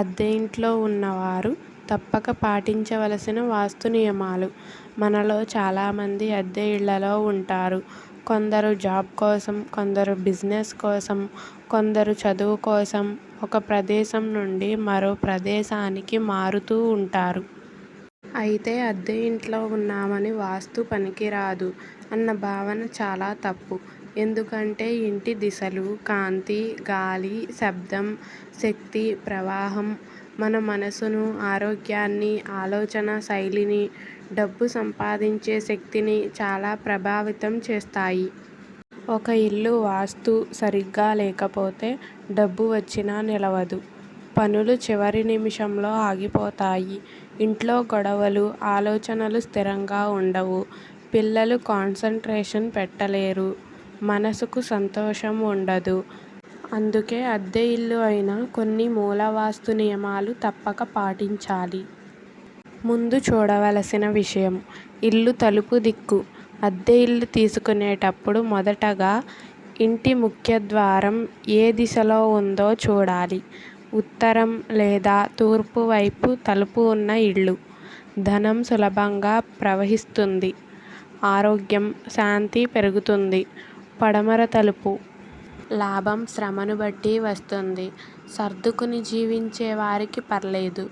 అద్దె ఇంట్లో ఉన్నవారు తప్పక పాటించవలసిన వాస్తు నియమాలు. మనలో చాలామంది అద్దె ఇళ్ళలో ఉంటారు. కొందరు జాబ్ కోసం కొందరు బిజినెస్ కోసం కొందరు చదువు కోసం ఒక ప్రదేశం నుండి మరో ప్రదేశానికి మారుతూ ఉంటారు. అయితే అద్దె ఇంట్లో ఉన్నామని వాస్తు పనికిరాదు అన్న భావన చాలా తప్పు. ఎందుకంటే ఇంటి దిశలు కాంతి గాలి శబ్దం శక్తి ప్రవాహం మన మనసును ఆరోగ్యాన్ని ఆలోచనా శైలిని డబ్బు సంపాదించే శక్తిని చాలా ప్రభావితం చేస్తాయి. ఒక ఇల్లు వాస్తు సరిగ్గా లేకపోతే డబ్బు వచ్చినా నిలవదు. పనులు చివరి నిమిషంలో ఆగిపోతాయి. ఇంట్లో గొడవలు ఆలోచనలు స్థిరంగా ఉండవు. పిల్లలు కాన్సన్ట్రేషన్ పెట్టలేరు. మనసుకు సంతోషం ఉండదు. అందుకే అద్దె ఇల్లు అయినా కొన్ని మూల వాస్తు నియమాలు తప్పక పాటించాలి. ముందు చూడవలసిన విషయం ఇల్లు తలుపు దిక్కు. అద్దె ఇల్లు తీసుకునేటప్పుడు మొదటగా ఇంటి ముఖ్య ద్వారం ఏ దిశలో ఉందో చూడాలి. ఉత్తరం లేదా తూర్పు వైపు తలుపు ఉన్న ఇళ్ళు. ధనం సులభంగా ప్రవహిస్తుంది. ఆరోగ్యం శాంతి పెరుగుతుంది. పడమర తలుపు. లాభం శ్రమను బట్టి వస్తుంది. సర్దుకుని జీవించే వారికి పర్లేదు.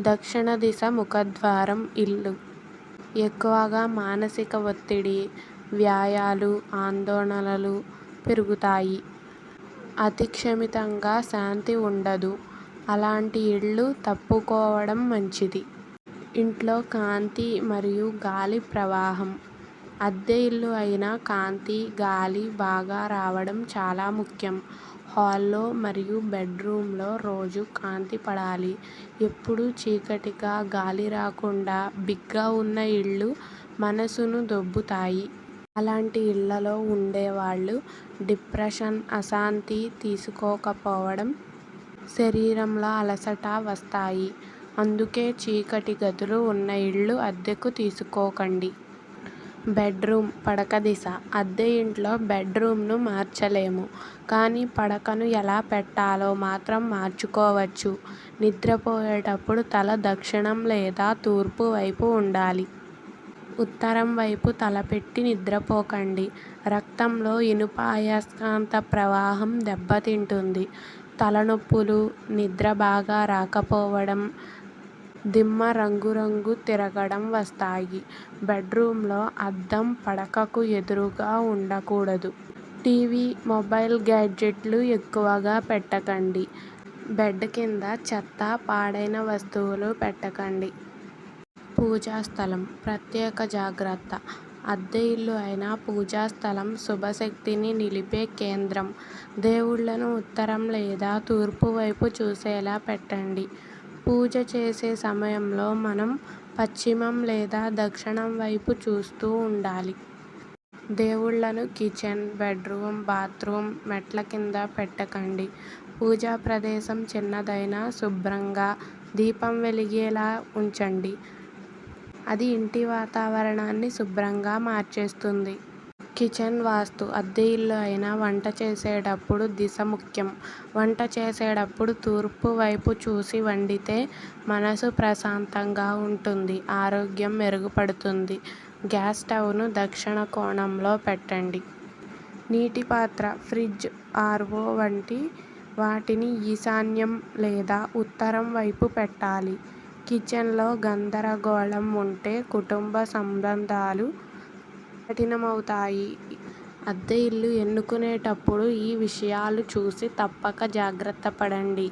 దక్షిణ దిశ ముఖద్వారం ఇల్లు. ఎక్కువగా మానసిక ఒత్తిడి వ్యాయాలు ఆందోళనలు పెరుగుతాయి. అతిక్షమితంగా శాంతి ఉండదు. అలాంటి ఇళ్ళు తప్పుకోవడం మంచిది. ఇంట్లో కాంతి మరియు గాలి ప్రవాహం. అద్దె ఇల్లు అయినా కాంతి గాలి బాగా రావడం చాలా ముఖ్యం. హాల్లో మరియు బెడ్రూమ్లో రోజూ కాంతి పడాలి. ఎప్పుడూ చీకటిగా గాలి రాకుండా బిగ్గా ఉన్న ఇళ్ళు మనసును దొబ్బుతాయి. అలాంటి ఇళ్ళలో ఉండేవాళ్ళు డిప్రెషన్ అశాంతి తీసుకోకపోవడం శరీరంలో అలసట వస్తాయి. అందుకే చీకటి గదులు ఉన్న ఇళ్ళు అద్దెకు తీసుకోకండి. బెడ్రూమ్ పడక దిశ. అద్దె ఇంట్లో బెడ్రూమ్ను మార్చలేము. కానీ పడకను ఎలా పెట్టాలో మాత్రం మార్చుకోవచ్చు. నిద్రపోయేటప్పుడు తల దక్షిణం లేదా తూర్పు వైపు ఉండాలి. ఉత్తరం వైపు తలపెట్టి నిద్రపోకండి. రక్తంలో ఇనుప అయస్కాంత ప్రవాహం దెబ్బతింటుంది. తలనొప్పులు నిద్ర బాగా రాకపోవడం దిమ్మ రంగురంగు తిరగడం వస్తాయి. బెడ్రూమ్లో అద్దం పడకకు ఎదురుగా ఉండకూడదు. టీవీ మొబైల్ గ్యాడ్జెట్లు ఎక్కువగా పెట్టకండి. బెడ్ కింద చెత్త పాడైన వస్తువులు పెట్టకండి. పూజా స్థలం ప్రత్యేక జాగ్రత్త. అద్దె ఇల్లు అయినా పూజా స్థలం శుభశక్తిని నిలిపే కేంద్రం. దేవుళ్ళను ఉత్తరం లేదా తూర్పు వైపు చూసేలా పెట్టండి. పూజ చేసే సమయంలో మనం పశ్చిమం లేదా దక్షిణం వైపు చూస్తూ ఉండాలి. దేవుళ్ళను కిచెన్ బెడ్రూమ్ బాత్రూమ్ మెట్ల కింద పెట్టకండి. పూజా ప్రదేశం చిన్నదైనా శుభ్రంగా దీపం వెలిగేలా ఉంచండి. అది ఇంటి వాతావరణాన్ని శుభ్రంగా మార్చేస్తుంది. కిచెన్ వాస్తు అద్దె ఇల్లు అయినా వంట చేసేటప్పుడు దిశ ముఖ్యం. వంట చేసేటప్పుడు తూర్పు వైపు చూసి వండితే మనసు ప్రశాంతంగా ఉంటుంది ఆరోగ్యం మెరుగుపడుతుంది. గ్యాస్ స్టవ్ను దక్షిణ కోణంలో పెట్టండి. నీటి పాత్ర ఫ్రిడ్జ్ ఆర్వో వంటి వాటిని ఈశాన్యం లేదా ఉత్తరం వైపు పెట్టాలి. కిచెన్లో గందరగోళం ఉంటే కుటుంబ సంబంధాలు కఠినమవుతాయి. అద్దె ఇల్లు ఎన్నుకునేటప్పుడు ఈ విషయాలు చూసి తప్పక జాగ్రత్త పడండి.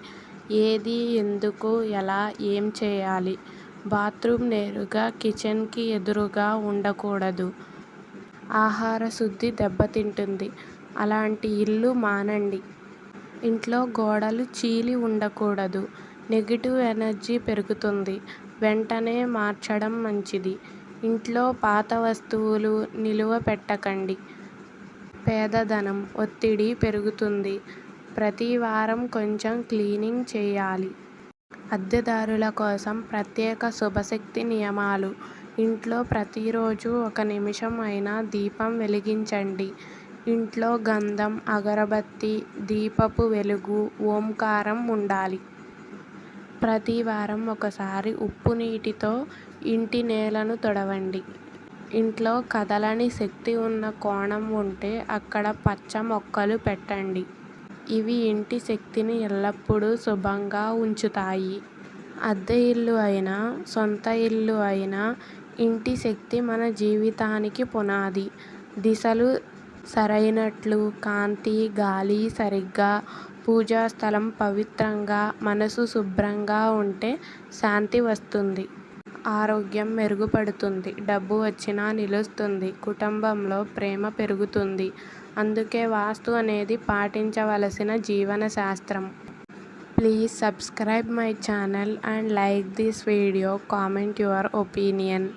ఏది ఎందుకు ఎలా ఏం చేయాలి? బాత్రూమ్ నేరుగా కిచెన్కి ఎదురుగా ఉండకూడదు. ఆహార శుద్ధి దెబ్బతింటుంది. అలాంటి ఇల్లు మానండి. ఇంట్లో గోడలు చీలి ఉండకూడదు. నెగిటివ్ ఎనర్జీ పెరుగుతుంది. వెంటనే మార్చడం మంచిది. ఇంట్లో పాత వస్తువులు నిలువ పెట్టకండి. పేదధనం ఒత్తిడి పెరుగుతుంది. ప్రతి వారం కొంచెం క్లీనింగ్ చేయాలి. అద్దెదారుల కోసం ప్రత్యేక శుభశక్తి నియమాలు. ఇంట్లో ప్రతిరోజు ఒక నిమిషం అయినా దీపం వెలిగించండి. ఇంట్లో గంధం అగరబత్తి దీపపు వెలుగు ఓంకారం ఉండాలి. ప్రతి వారం ఒకసారి ఉప్పు నీటితో ఇంటి నేలను తుడవండి. ఇంట్లో కదలని శక్తి ఉన్న కోణం ఉంటే అక్కడ పచ్చ మొక్కలు పెట్టండి. ఇవి ఇంటి శక్తిని ఎల్లప్పుడూ శుభంగా ఉంచుతాయి. అద్దె ఇల్లు అయినా, సొంత ఇల్లు అయినా ఇంటి శక్తి మన జీవితానికి పునాది. దిశలు సరైనట్లు కాంతి, గాలి సరిగ్గా, పూజా స్థలం పవిత్రంగా, మనసు శుభ్రంగా ఉంటే శాంతి వస్తుంది. ఆరోగ్యం మెరుగుపడుతుంది. డబ్బు వచ్చినా నిలుస్తుంది. కుటుంబంలో ప్రేమ పెరుగుతుంది. అందుకే వాస్తు అనేది పాటించవలసిన జీవన శాస్త్రం. Please subscribe my channel and like this video comment your opinion